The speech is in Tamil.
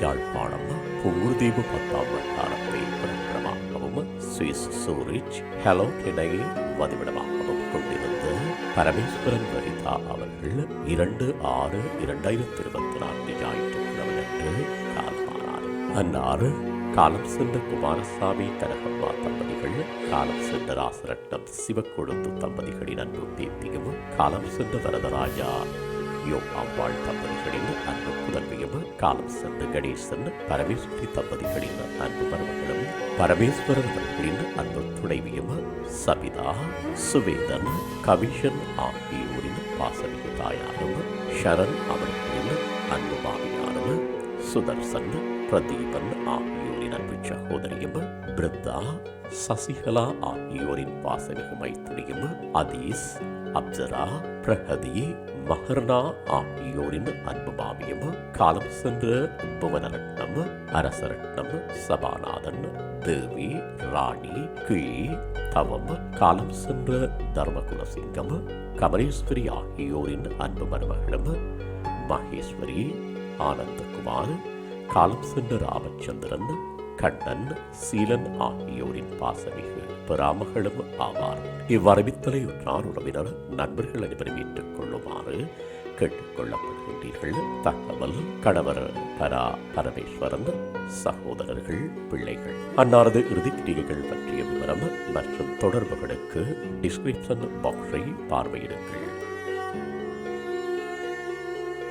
யாழ்ப்பாணம் புங்குர்தீவு பத்தாம் வட்டாரத்தை பிறப்பிடமாகவும் சுவிஸ் சூரிச் ஹலோ கெனையை வதிவிடமாகவும் கொண்டிருந்த பரமேஸ்வரன் வரிதா அவர்கள் இரண்டு ஆறு இரண்டாயிரத்தி இருபத்தி நான்கு ஞாயிற்றுக்கிழமை ஞாயிற்றுக்கிழமையன்று காலமானார் அன்னாறு காலம் சென்ற குமாரசாமி தரகம்மா தம்பதிகள் காலம் சென்ற ராசரட்னம் சிவக்கொழுந்து தம்பதிகளின் அன்பு பேத்தியும் காலம் சென்ற வரதராஜா யோகாம்பாள் தம்பதிகளின் அன்பு புதல்வியும் காலம் சென்று கணேஷ் சென்று பரமேஸ்வரி தம்பதிகளின் அன்பு மருமகளும் பரமேஸ்வரன் அவர்களின் அன்பு துணைவியும் சபிதா சுவேதன் கமிஷன் ஆகியோரின் பாசமிகு தாயாரும் ஷரண் அவர்களின் அன்பு மாமியாரும் சுதர்சன் பிரதீபன் ஆகியோரின் அன்பு சகோதரியும் பிருந்தா சசிகலா ஆகியோரின் பாசமிகு மைத்துனியும் அதீஸ் அப்சரா பிரகதி மஹர்னா ஆகியோரின் அன்பு மாமியம் காலம் சென்ற புவனரட்னம் அரசரட்னம் சபாநாதன் தேவி ராணி கிழி தவம் காலம் சென்ற தர்மகுலசிங்கம் கமலேஸ்வரி ஆகியோரின் அன்பு மருமகளும் மகேஸ்வரி ஆனந்தகுமார் காலம் சென்ற ராமச்சந்திரன் கண்ணன் சீலன் ஆகியோரின் பாசமிகு பெறாமகளும் ஆவார். இவ்வரவித்தலை உற்றார் உறவினர் நண்பர்கள் அனைவரும் ஏற்றுக் கொள்ளுமாறு கேட்டுக்கொள்ளப்படுகின்றீர்கள். தகவல் கணவர் பரா பரமேஸ்வரன் சகோதரர்கள் பிள்ளைகள். அன்னாரது இறுதிக்கிரியைகள் பற்றிய விவரம் மற்றும் தொடர்புகளுக்கு டிஸ்கிரிப்ஷன் பாக்ஸை பார்வையிடுங்கள்.